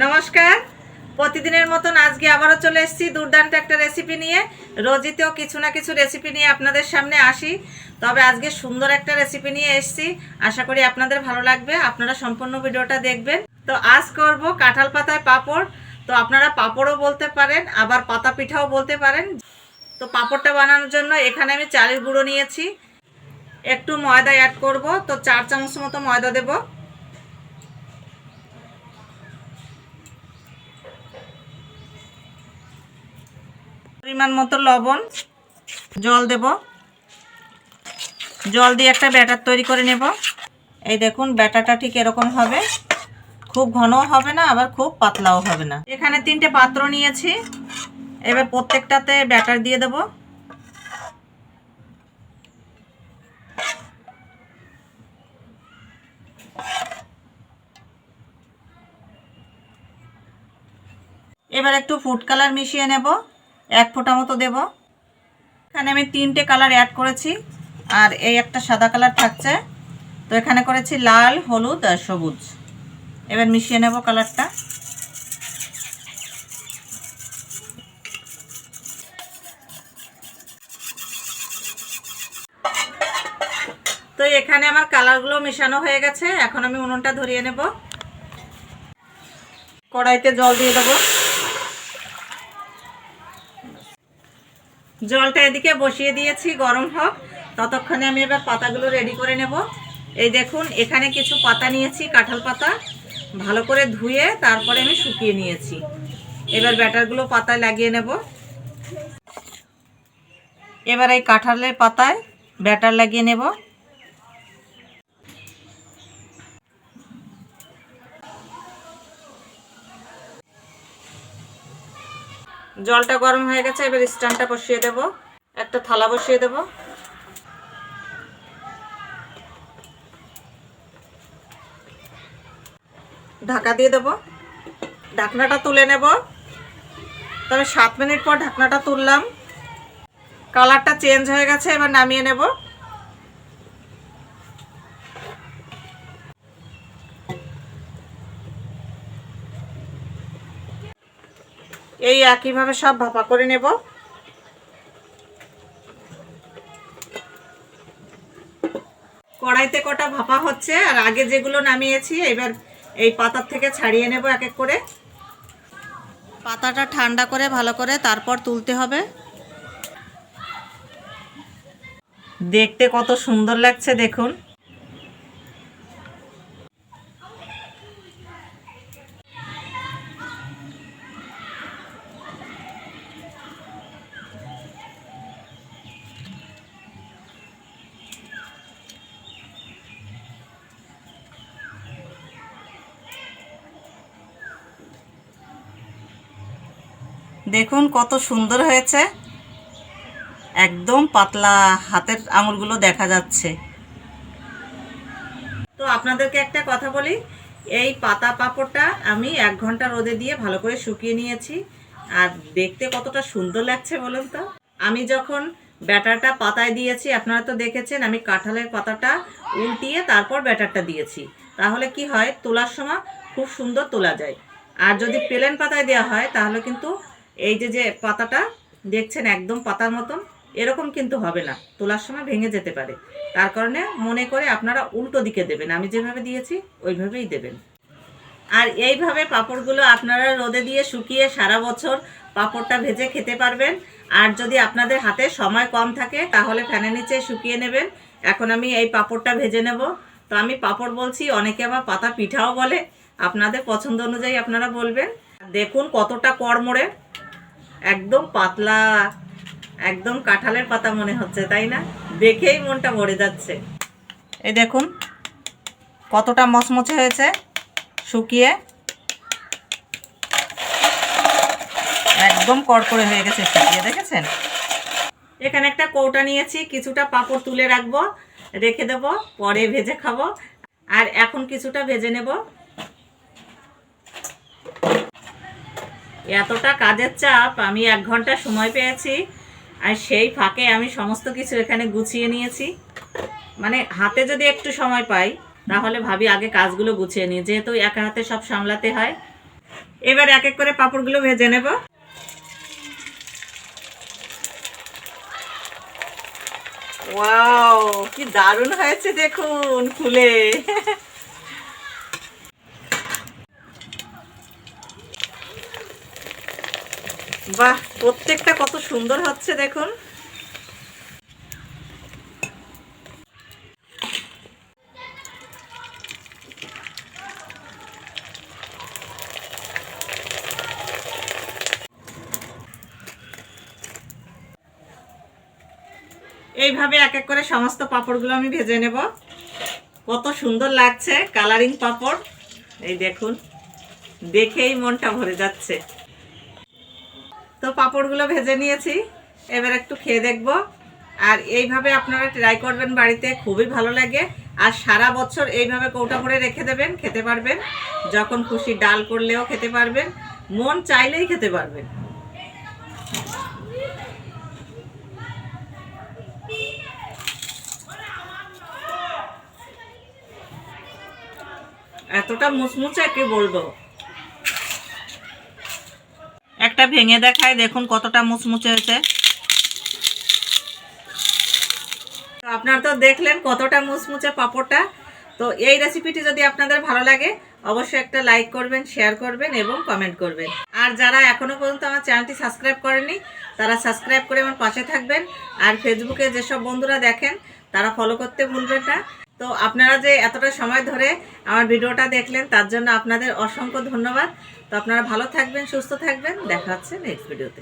নমস্কার। প্রতিদিনের মতন আজকে আবারও চলে এসেছি দুর্দান্ত একটা রেসিপি নিয়ে। রোজিতেও কিছু না কিছু রেসিপি নিয়ে আপনাদের সামনে আসি। তবে আজকে সুন্দর একটা রেসিপি নিয়ে এসেছি। আশা করি আপনাদের ভালো লাগবে। আপনারা সম্পূর্ণ ভিডিওটা দেখবেন। তো আজ করব কাঁঠাল পাতায় পাঁপড়। তো আপনারা পাঁপড়ও বলতে পারেন, আবার পাতা পিঠাও বলতে পারেন। তো পাঁপড়টা বানানোর জন্য এখানে আমি চালের গুঁড়ো নিয়েছি। একটু ময়দা অ্যাড করব। তো চার চামচ মতো ময়দা দেবো। পরিমাণ মতো লবণ, জল দেব। জল দিয়ে একটা ব্যাটার তৈরি করে নেব। এই দেখুন, ব্যাটারটা ঠিক এরকম হবে। খুব ঘনও হবে না, আবার খুব পাতলাও হবে না। এখানে তিনটে পাত্র নিয়েছি। এবার প্রত্যেকটাতে ব্যাটার দিয়ে দেব। এবার একটু ফুড কালার মিশিয়ে নেব। এক ফোঁটা মতো দেব। এখানে আমি তিনটে কালার অ্যাড করেছি, আর এই একটা সাদা কালার থাকছে। তো এখানে করেছি লাল, হলুদ আর সবুজ। এবার মিশিয়ে নেব কালারটা। তো এখানে আমার কালারগুলো মেশানো হয়ে গেছে, এখন আমি উনুনটা ধরিয়ে নেব। কড়াইতে জল দিয়ে দেবো। জলটা এদিকে বসিয়ে দিয়েছি, গরম হোক। ততক্ষণে আমি এবার পাতাগুলো রেডি করে নেব। এই দেখুন, এখানে কিছু পাতা নিয়েছি, কাঁঠাল পাতা। ভালো করে ধুয়ে তারপরে আমি শুকিয়ে নিয়েছি। এবার ব্যাটারগুলো পাতায় লাগিয়ে নেব। এবার এই কাঁঠালের পাতায় ব্যাটার লাগিয়ে নেব। জলটা গরম হয়ে গেছে, এবার স্ট্যান্ডটা বসিয়ে দেব। একটা থালা বসিয়ে দেব। ঢাকা দিয়ে দেব। ঢাকনাটা তুলে নেব। তবে সাত মিনিট পর ঢাকনাটা তুললাম। কালারটা চেঞ্জ হয়ে গেছে, এবার নামিয়ে নেব। এই একইভাবে সব ভাপা করে নেব। কড়াইতে কটা ভাপা হচ্ছে, আর আগে যেগুলো নামিয়েছি, এবার এই পাতার থেকে ছাড়িয়ে নেব এক এক করে। পাতাটা ঠান্ডা করে, ভালো করে তারপর তুলতে হবে। দেখতে কত সুন্দর লাগছে, দেখুন। দেখুন কত সুন্দর হয়েছে। একদম পাতলা হাতের আঙুলগুলো দেখা যাচ্ছে। তো আপনাদেরকে একটা কথা বলি, এই পাতা পাঁপড়টা আমি এক ঘণ্টা রোদে দিয়ে ভালো করে শুকিয়ে নিয়েছি। আর দেখতে কতটা সুন্দর লাগছে বলুন তো। আমি যখন ব্যাটারটা পাতায় দিয়েছি, আপনারা তো দেখেছেন, আমি কাঁঠালের পাতাটা উল্টিয়ে তারপর ব্যাটারটা দিয়েছি। তাহলে কি হয়? তোলার সময় খুব সুন্দর তোলা যায়। আর যদি প্লেন পাতায় দেওয়া হয়, তাহলে কিন্তু এই যে যে পাতাটা দেখছেন একদম পাতার মতন, এরকম কিন্তু হবে না। তোলার সময় ভেঙে যেতে পারে। তার কারণে মনে করে আপনারা উল্টো দিকে দেবেন। আমি যেভাবে দিয়েছি, ওইভাবেই দেবেন। আর এইভাবে পাঁপড়গুলো আপনারা রোদে দিয়ে শুকিয়ে সারা বছর পাঁপড়টা ভেজে খেতে পারবেন। আর যদি আপনাদের হাতে সময় কম থাকে, তাহলে ফ্যানের নিচে শুকিয়ে নেবেন। এখন আমি এই পাঁপড়টা ভেজে নেব। তো আমি পাঁপড় বলছি, অনেকে আবার পাতা পিঠাও বলে। আপনাদের পছন্দ অনুযায়ী আপনারা বলবেন। দেখুন কতটা কড়মড়ে। একদম পাতলা, একদম কাঁঠালের পাতা মনে হচ্ছে, তাই না? দেখেই মনটা ভরে যাচ্ছে। এই দেখুন, কতটা মচমচে হয়েছে শুকিয়ে। একদম কড়কড়ে হয়ে গেছে শুকিয়ে, দেখেছেন? এখানে একটা কৌটা নিয়েছি, কিছুটা পাঁপড় তুলে রাখব, রেখে দেবো, পরে ভেজে খাব। আর এখন কিছুটা ভেজে নেব। এতটা কাজের চাপ, আমি এক ঘণ্টা সময় পেয়েছি, আর সেই ফাঁকে আমি সমস্ত কিছু এখানে গুছিয়ে নিয়েছি। মানে হাতে যদি একটু সময় পাই, তাহলে ভাবি আগে কাজগুলো গুছিয়ে নিই, যেহেতু একা হাতে সব সামলাতে হয়। এবার এক এক করে পাঁপড়গুলো ভেজে নেব। ওয়াও, কি দারুণ হয়েছে দেখুন ফুলে। বাহ, প্রত্যেকটা কত সুন্দর হচ্ছে দেখুন। এইভাবে এক এক করে সমস্ত পাপড়গুলো আমি ভেজে নেব। কত সুন্দর লাগছে কালারিং পাপড়। এই দেখুন, দেখেই মনটা ভরে যাচ্ছে। তো পাঁপড়গুলো ভেজে নিয়েছি। এবার একটু খেয়ে দেখব। আর এইভাবে আপনারা ট্রাই করবেন বাড়িতে, খুবই ভালো লাগে। আর সারা বছর এইভাবে কৌটা করে রেখে দেবেন, খেতে পারবেন। যখন খুশি ডাল করলেও খেতে পারবেন। মন চাইলেই খেতে পারবেন। এতটা মুচমুচে কি বলব। একটা ভেঙে দেখায়, দেখুন কতটা মুচমুচে হয়েছে। তো আপনারা তো দেখলেন কতটা মুচমুচে পাঁপড়টা। তো এই রেসিপিটি যদি আপনাদের ভালো লাগে, অবশ্যই একটা লাইক করবেন শেয়ার করবেন এবং কমেন্ট করবেন। আর যারা এখনও পর্যন্ত আমার চ্যানেলটি সাবস্ক্রাইব করেনি তারা সাবস্ক্রাইব করে আমার পাশে থাকবেন। আর ফেসবুকে যেসব বন্ধুরা দেখেন, তারা ফলো করতে ভুলবেন না। তো আপনারা যে এতটা সময় ধরে আমার ভিডিওটা দেখলেন, তার জন্য আপনাদের অসংখ্য ধন্যবাদ। তো আপনারা ভালো থাকবেন, সুস্থ থাকবেন। দেখা হচ্ছে নেক্সট ভিডিওতে